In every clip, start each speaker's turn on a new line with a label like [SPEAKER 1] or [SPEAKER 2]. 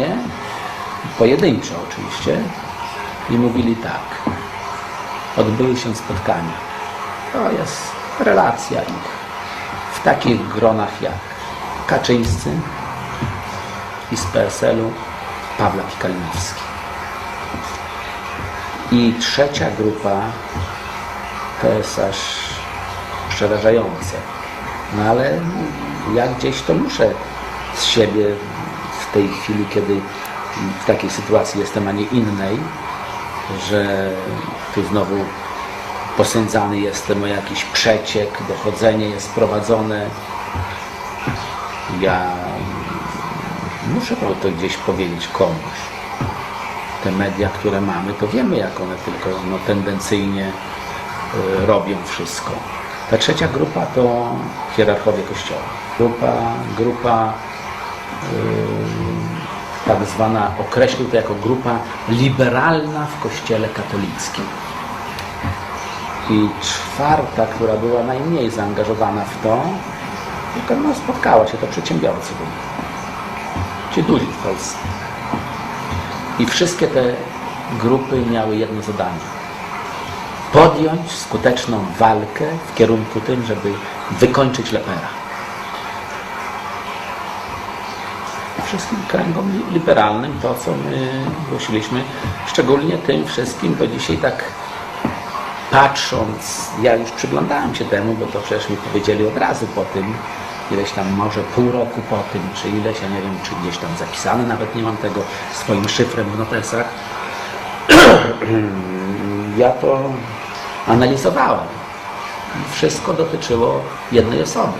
[SPEAKER 1] mnie, pojedynczo oczywiście, i mówili tak. Odbyły się spotkania. To jest relacja ich w takich gronach jak Kaczyńscy i z PSL-u Pawlak Kalinowski. I trzecia grupa to jest aż przerażające. No ale ja gdzieś to muszę z siebie w tej chwili, kiedy w takiej sytuacji jestem, a nie innej, że tu znowu posędzany jestem o jakiś przeciek, dochodzenie jest prowadzone. Ja muszę to gdzieś powiedzieć komuś. Te media, które mamy, to wiemy, jak one tylko no, tendencyjnie y, robią wszystko. Ta trzecia grupa to hierarchowie Kościoła. Grupa, grupa y, tak zwana, określił to jako grupa liberalna w Kościele katolickim. I czwarta, która była najmniej zaangażowana w to, tylko no, spotkała się, to przedsiębiorcy byli. Ci duzi w Polsce. I wszystkie te grupy miały jedno zadanie. Podjąć skuteczną walkę w kierunku tym, żeby wykończyć Lepera. Wszystkim kręgom li- liberalnym to, co my głosiliśmy, szczególnie tym wszystkim, bo dzisiaj tak patrząc, ja już przyglądałem się temu, bo to przecież mi powiedzieli od razu po tym, ileś tam może pół roku po tym, czy ileś, ja nie wiem, czy gdzieś tam zapisane, nawet nie mam tego swoim szyfrem w notesach. ja to analizowałem. Wszystko dotyczyło jednej osoby.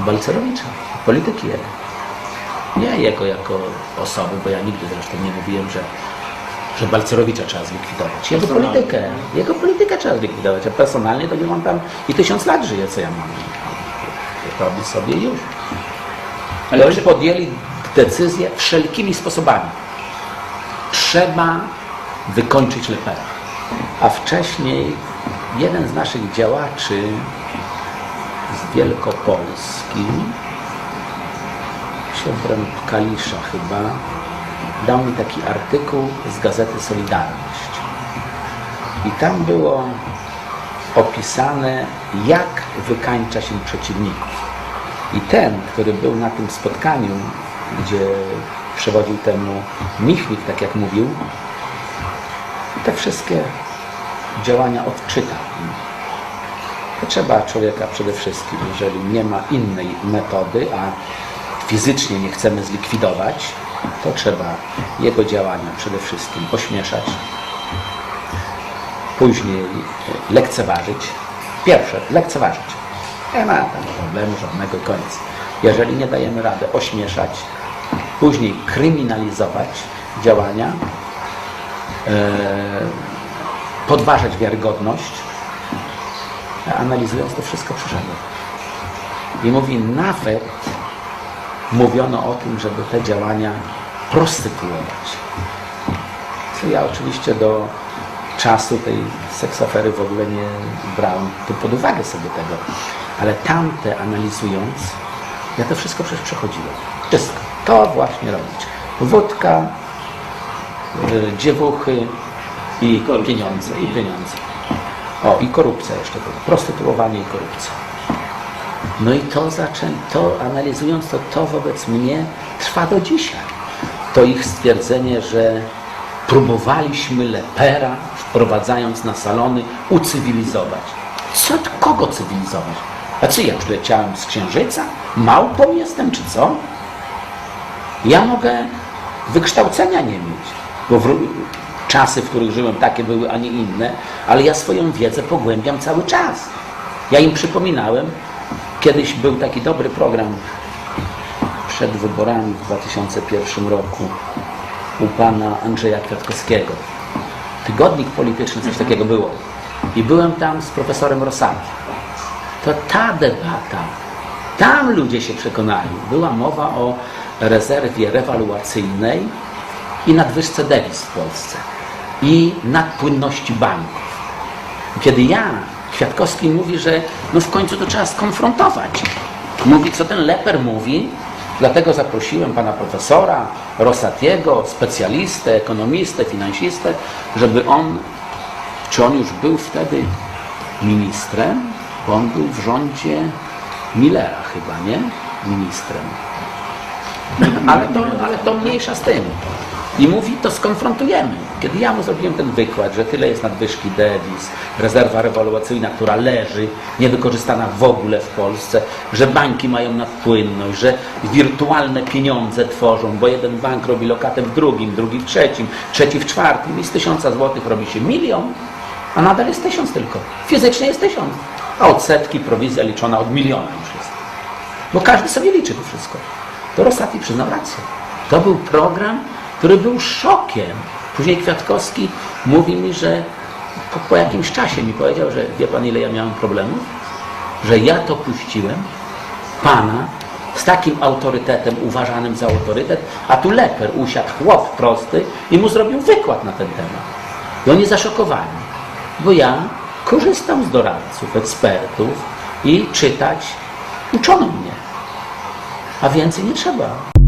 [SPEAKER 1] Balcerowicza, polityki jego. Nie jego jako osoby, bo ja nigdy zresztą nie mówiłem, że, że Balcerowicza trzeba zlikwidować. Jego politykę, jego politykę trzeba zlikwidować, a personalnie to nie on tam i tysiąc lat żyje, co ja mam. Robi sobie już. Ale oni podjęli decyzję wszelkimi sposobami. Trzeba wykończyć Lepera. A wcześniej jeden z naszych działaczy z Wielkopolski, Siebrem Kalisza chyba, dał mi taki artykuł z gazety Solidarność. I tam było opisane, jak wykańcza się przeciwników. I ten, który był na tym spotkaniu, gdzie przewodził temu Michnik, tak jak mówił, te wszystkie działania odczytał. Trzeba człowieka przede wszystkim, jeżeli nie ma innej metody, a fizycznie nie chcemy zlikwidować, to trzeba jego działania przede wszystkim ośmieszać, później lekceważyć. Pierwsze, lekceważyć. Nie ma tam problemu żadnego koniec. Jeżeli nie dajemy rady ośmieszać, później kryminalizować działania, e, podważać wiarygodność, analizując to wszystko przyszedłem. I mówi, nawet mówiono o tym, żeby te działania prostytuować. Co ja oczywiście do czasu tej seksafery w ogóle nie brałem tu pod uwagę sobie tego. Ale tamte analizując, ja to wszystko przecież przechodziłem. Wszystko. To właśnie robić. Wódka, y, dziewuchy i pieniądze. I pieniądze. O, i korupcja jeszcze była. Prostytuowanie i korupcja. No i to to analizując to, to wobec mnie trwa do dzisiaj. To ich stwierdzenie, że próbowaliśmy lepera, wprowadzając na salony, ucywilizować. Co, kogo cywilizować? A co ja przyleciałem z księżyca? Małpą jestem, czy co? Ja mogę wykształcenia nie mieć, bo w, czasy, w których żyłem, takie były, a nie inne, ale ja swoją wiedzę pogłębiam cały czas. Ja im przypominałem, kiedyś był taki dobry program przed wyborami w 2001 roku u pana Andrzeja Kwiatkowskiego. Tygodnik polityczny, coś takiego było. I byłem tam z profesorem Rosakiem. To ta debata, tam ludzie się przekonali. Była mowa o rezerwie rewaluacyjnej i nadwyżce dewiz w Polsce i nadpłynności banków. Kiedy ja, Kwiatkowski mówi, że no w końcu to trzeba skonfrontować. Mówi, co ten leper mówi, Dlatego zaprosiłem pana profesora Rosatiego, specjalistę, ekonomistę, finansistę, żeby on, czy on już był wtedy ministrem, bo on był w rządzie Millera chyba, nie? Ministrem. Ale to, ale to mniejsza z tym. I mówi, to skonfrontujemy. Kiedy ja mu zrobiłem ten wykład, że tyle jest nadwyżki dewiz, rezerwa rewolucyjna, która leży, niewykorzystana w ogóle w Polsce, że banki mają nadpłynność, że wirtualne pieniądze tworzą, bo jeden bank robi lokatę w drugim, drugi w trzecim, trzeci w czwartym i z tysiąca złotych robi się milion, a nadal jest tysiąc tylko. Fizycznie jest tysiąc, a odsetki, prowizja liczona od miliona już jest. Bo każdy sobie liczy to wszystko. To Rosati przyznał rację. To był program, który był szokiem. Później Kwiatkowski mówi mi, że po, po jakimś czasie mi powiedział, że wie pan ile ja miałem problemów? Że ja to puściłem, pana, z takim autorytetem, uważanym za autorytet, a tu leper usiadł, chłop prosty i mu zrobił wykład na ten temat. I oni zaszokowani, bo ja korzystam z doradców, ekspertów i czytać uczono mnie. A więcej nie trzeba.